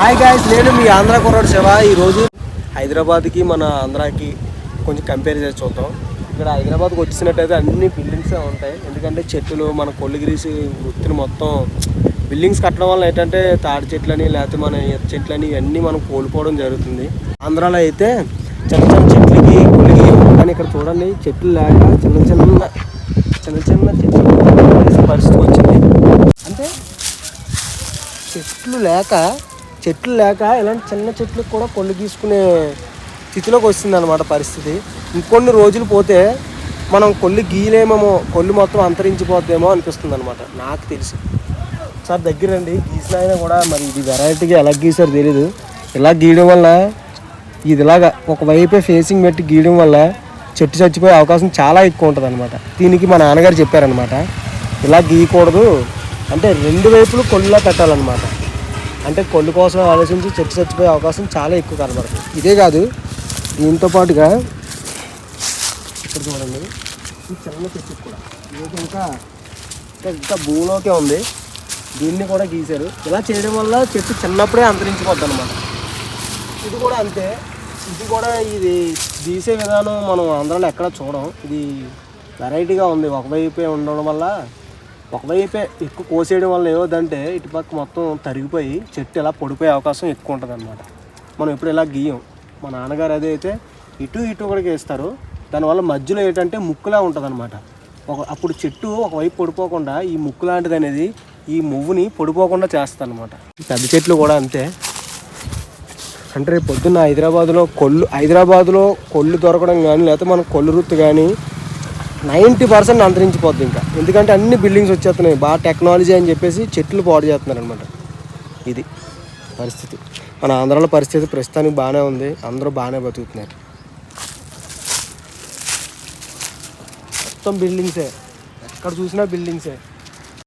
Hi guys నేను మీ ఆంధ్ర కుర్రాడు శివ. ఈరోజు హైదరాబాద్కి మన ఆంధ్రాకి కొంచెం కంపేర్ చేసి చూద్దాం. ఇక్కడ హైదరాబాద్కి వచ్చినట్టయితే అన్ని బిల్డింగ్స్ ఉంటాయి. ఎందుకంటే చెట్లు మన కొల్లిగిరీసి వృత్తిని మొత్తం బిల్డింగ్స్ కట్టడం వల్ల ఏంటంటే తాడి చెట్లని లేకపోతే మన ఈత చెట్లని ఇవన్నీ మనం కోల్పోవడం జరుగుతుంది. ఆంధ్రాలో అయితే చిన్న చిన్న చెట్లకి కొల్లిగిరి కానీ ఇక్కడ చూడండి చెట్లు లేక చిన్న చిన్న చిన్న చిన్న చెట్లు పరిస్థితి వచ్చింది. అంటే చెట్లు లేక చెట్లు లేక ఇలాంటి చిన్న చెట్లు కూడా కొళ్ళు గీసుకునే స్థితిలోకి వస్తుంది అనమాట పరిస్థితి. ఇంకొన్ని రోజులు పోతే మనం కొల్లు గీయలేమేమో కొల్లు మొత్తం అంతరించిపోద్దేమో అనిపిస్తుంది అనమాట నాకు తెలిసి. సార్ దగ్గరండి. గీసిన అయినా కూడా మరి ఇది వెరైటీగా ఎలా గీసారో తెలీదు. ఇలా గీయడం వల్ల ఇది ఇలాగా ఒకవైపే ఫేసింగ్ పెట్టి గీయడం వల్ల చెట్టు చచ్చిపోయే అవకాశం చాలా ఎక్కువ ఉంటుంది అనమాట దీనికి మా నాన్నగారు చెప్పారనమాట ఇలా గీయకూడదు. అంటే రెండు వైపులు కొల్లులా పెట్టాలన్నమాట అంటే కొల్లు కోసం ఆలోచించి చెట్టు చచ్చిపోయే అవకాశం చాలా ఎక్కువ కనబడుతుంది. ఇదే కాదు దీంతో పాటుగా ఇక్కడ చూడండి. ఈ చిన్న చెట్టు కూడా. ఇది ఇంకా ఇంకా భూమిలోకే ఉంది. దీన్ని కూడా గీశారు. ఇలా చేయడం వల్ల చెట్టు చిన్నప్పుడే అంతరించిపోద్ది అనమాట ఇది కూడా అంతే. ఇది కూడా ఇది గీసే విధానం మనం ఆంధ్రాలో ఎక్కడ చూడం. ఇది వెరైటీగా ఉంది. ఒకవైపే ఉండడం వల్ల ఒకవైపే ఎక్కువ కోసేయడం వల్ల ఏమవుతుందంటే ఇటుపక్క మొత్తం తరిగిపోయి చెట్టు ఇలా పడిపోయే అవకాశం ఎక్కువ ఉంటుంది అనమాట మనం ఎప్పుడు ఇలా గీయం. మా నాన్నగారు అదే అయితే ఇటు ఇటు కూడా వేస్తారు దానివల్ల మధ్యలో ఏంటంటే ముక్కులా ఉంటుంది అనమాట ఒక అప్పుడు చెట్టు ఒకవైపు పడిపోకుండా ఈ ముక్కు లాంటిది అనేది ఈ మువ్వుని పడిపోకుండా చేస్తుంది అనమాట పెద్ద చెట్లు కూడా అంతే. అంటే రేపు పొద్దున్న హైదరాబాద్లో కొల్లు హైదరాబాద్లో కొల్లు దొరకడం కానీ లేకపోతే మన కొల్లు రుత్తు కానీ నైంటీ పర్సెంట్ అంతరించిపోద్ది ఇంకా. ఎందుకంటే అన్ని బిల్డింగ్స్ వచ్చేస్తున్నాయి. బాగా టెక్నాలజీ అని చెప్పేసి చెట్లు పాడు చేస్తున్నారు అనమాట ఇది పరిస్థితి. మన ఆంధ్రాలో పరిస్థితి ప్రస్తుతానికి బాగానే ఉంది. అందరూ బాగానే బతుకుతున్నారు. మొత్తం బిల్డింగ్సే. ఎక్కడ చూసినా బిల్డింగ్సే.